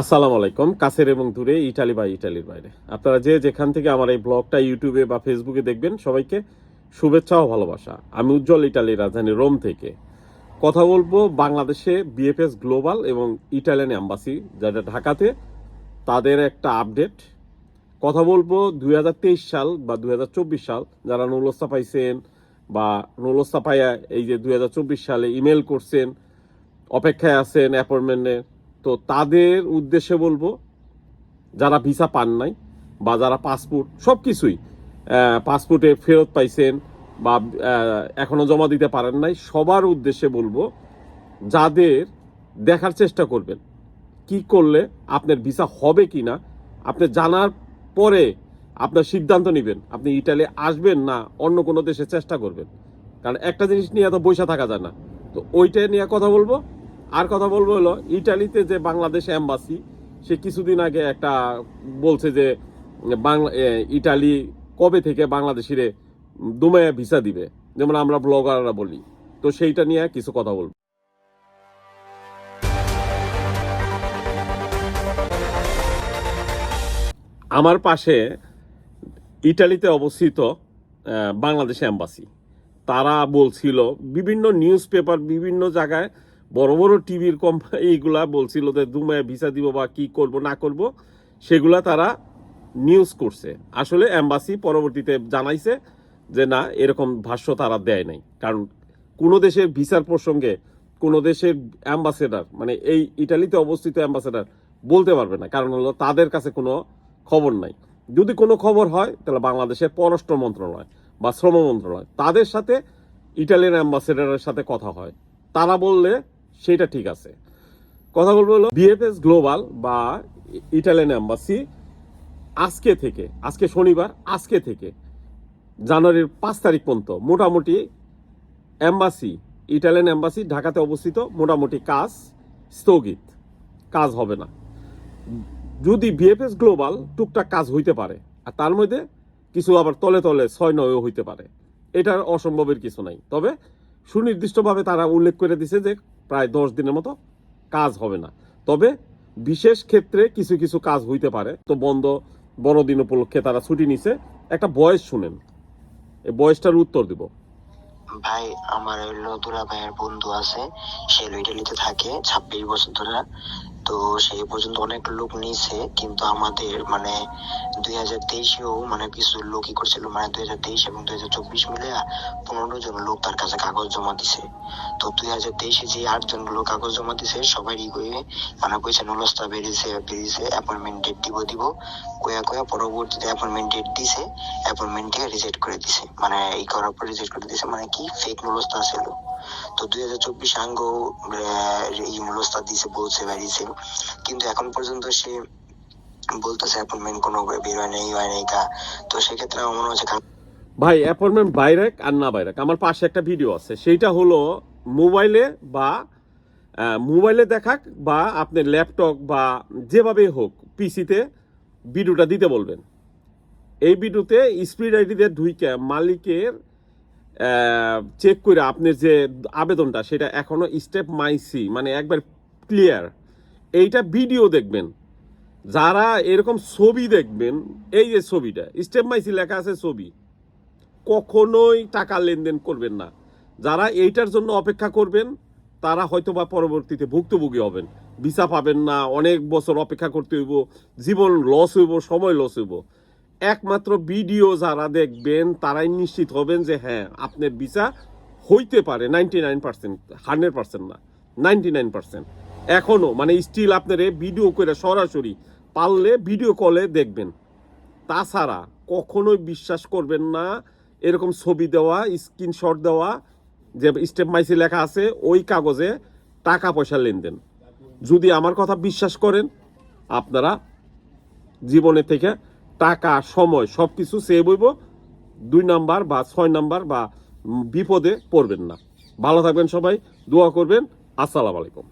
আসসালামু আলাইকুম, কাছের এবং দূরে, ইটালি বা ইটালির বাইরে। আপনারা যে যেখান থেকে আমার এই ব্লগটা ইউটিউবে বা ফেসবুকে দেখবেন, সবাইকে শুভেচ্ছা ও ভালোবাসা। আমি উজ্জ্বল ইটালির রাজধানী রোম থেকে। কথা বলব বাংলাদেশে বিএফএস গ্লোবাল এবং ইটালিয়ান অ্যাম্বাসি যারা ঢাকাতে, তাদের একটা আপডেট কথা বলব দুই হাজার তেইশ সাল বা দুই হাজার চব্বিশ সাল, যারা নৌলস্তা পাইছেন বা নৌলস্তা পাইয়া এই যে দুই হাজার চব্বিশ সালে ইমেল করছেন, অপেক্ষায় আছেন অ্যাপয়েন্টমেন্টে তো তাদের উদ্দেশ্যে বলব যারা ভিসা পান নাই বা যারা পাসপোর্ট সব কিছুই পাসপোর্টে ফেরত পাইছেন বা আহ, এখনও জমা দিতে পারেন নাই সবার উদ্দেশ্যে বলব যাদের দেখার চেষ্টা করবেন কি করলে আপনার ভিসা হবে কি না আপনি জানার পরে আপনার সিদ্ধান্ত নেবেন আপনি ইটালি আসবেন না অন্য কোনো দেশে চেষ্টা করবেন। কারণ একটা জিনিস নিয়ে এত বৈশা থাকা যায় না। তো ওইটা নিয়ে কথা বলব আর কথা বলব হলো, ইটালিতে যে বাংলাদেশ এম্বাসি সে কিছুদিন আগে একটা বলছে যে বাংলা ইটালি কবে থেকে বাংলাদেশিরে দুমায়া ভিসা দিবে? যেমন আমরা ব্লগাররা বলি। তো সেইটা নিয়ে কিছু কথা বলব। আমার পাশে ইটালিতে অবস্থিত বাংলাদেশ এম্বাসি তারা বলছিল বিভিন্ন নিউজ পেপার বিভিন্ন জায়গায় বড় বড় টিভির কোম্পানি এইগুলা বলছিল যে দু দুমায় ভিসা দিব বা কি করব, না করব, সেগুলা তারা নিউজ করছে। আসলে অ্যাম্বাসি পরবর্তীতে জানাইছে যে না, এরকম ভাষ্য তারা দেয় নাই। কারণ কোনো দেশের ভিসার প্রসঙ্গে কোনো দেশের অ্যাম্বাসেডার মানে এই ইটালিতে অবস্থিত অ্যাম্বাসেডার বলতে পারবে না। কারণ হলো তাদের কাছে কোনো খবর নাই। যদি কোনো খবর হয়, তাহলে বাংলাদেশের পররাষ্ট্র মন্ত্রণালয় বা শ্রম মন্ত্রণালয়, তাদের সাথে ইটালিয়ান অ্যাম্বাসেডারের সাথে কথা হয়। তারা বললে সেটা ঠিক আছে। কথা বলব হলো বিএফএস গ্লোবাল বা ইটালিয়ান অ্যাম্বাসি আজকে থেকে, আজকে শনিবার, আজকে থেকে, জানুয়ারির পাঁচ তারিখ পর্যন্ত মোটামুটি অ্যাম্বাসি ইটালিয়ান অ্যাম্বাসি ঢাকাতে অবস্থিত মোটামুটি কাজ স্থগিত। কাজ হবে না। যদি বিএফএস গ্লোবাল টুকটাক কাজ হইতে পারে, আর তার মধ্যে কিছু আবার তলে তলে ছয় নয়ও হইতে পারে, এটার অসম্ভবের কিছু নাই। তবে সুনির্দিষ্টভাবে তারা উল্লেখ করে দিছে যে প্রায় দশ দিনের মতো কাজ হবে না। তবে বিশেষ ক্ষেত্রে কিছু কিছু কাজ হইতে পারে। তো বন্ধ, বড়দিন উপলক্ষে তারা ছুটি নিছে। একটা বয়স শুনেন। এই বয়সটার উত্তর দিব। ভাই, আমার হইল দুরা ভাইয়ের বন্ধু আছে। সে ইটালিতে থাকে, ছাব্বিশ বছর ধরে। তো সেই পর্যন্ত অনেক লোক নিয়েছে, কিন্তু আমাদের মানে দুই হাজার তেইশেও মানে কিছু লোকই করছিল মানে দুই হাজার তেইশ এবং দুই হাজার চব্বিশ মিলে পনেরো জন লোক তার কাছে কাগজ জমা দিছে। তো দুই হাজার তেইশে যে আটজন লোক কাগজ জমা দিছে, সবারই কয়ে মানে কইছে নলস্তা বেরিয়েছে বেরিয়েছে অ্যাপয়েন্টমেন্ট ডেট দিব দিব। কয়া কয়া পরবর্তীতে অ্যাপয়েন্টমেন্ট ডেট দিছে অ্যাপয়েন্টমেন্ট রিজেক্ট করে দিছে। মানে এই করার পর রিজেক্ট করে দিছে মানে কি ফেক নলস্তা ছিল। তো দুই হাজার চব্বিশ আঙ্গ এই নলস্তা দিছে, বলছে বেরিয়েছে কিন্তু এখন পর্যন্ত সে বলতেছে অ্যাপয়েন্টমেন্ট কোনো বের হয় নাই হয় নাই কা। তো সেক্ষেত্রে আমার মনে হচ্ছে ভাই অ্যাপয়েন্টমেন্ট বাইরেক আর না বাইরেক আমার পাশে একটা ভিডিও আছে, সেইটা হলো মোবাইলে বা মোবাইলে দেখাক বা আপনার ল্যাপটপ বা যেভাবে হোক পিসিতে ভিডিওটা দিতে বলবেন। এই ভিডিওতে স্পিড আইডিতে ঢুইকে মালিকের চেক করে আপনার যে আবেদনটা, সেটা এখনও স্টেপ মাইসি মানে একবার ক্লিয়ার এইটা ভিডিও দেখবেন। যারা এরকম ছবি দেখবেন, এই যে ছবিটা স্টেপ মাইসি লেখা আছে ছবি। কখনোই টাকা লেনদেন করবেন না। যারা এইটার জন্য অপেক্ষা করবেন, তারা হয়তো বা পরবর্তীতে ভুক্তভোগী হবেন। ভিসা পাবেন না, অনেক বছর অপেক্ষা করতে হইব, জীবন লস হইব, সময় লস হইব। একমাত্র ভিডিও যারা দেখবেন, তারাই নিশ্চিত হবেন যে হ্যাঁ আপনার ভিসা হইতে পারে ninety nine percent, hundred percent না, নাইনটি নাইন পার্সেন্ট। এখনও মানে স্টিল আপনারে ভিডিও করে সরাসরি পারলে ভিডিও কলে দেখবেন। তাছাড়া কখনোই বিশ্বাস করবেন না, এরকম ছবি দেওয়া স্ক্রিনশট দেওয়া, যে স্টেপ মাইসি লেখা আছে, ওই কাগজে টাকা পয়সা লেনদেন। যদি আমার কথা বিশ্বাস করেন, আপনারা জীবনে থেকে টাকা, সময় সব কিছু সেভ হইব। দুই নাম্বার বা ছয় নাম্বার বা বিপদে পড়বেন না। ভালো থাকবেন সবাই, দোয়া করবেন। আসসালামু আলাইকুম।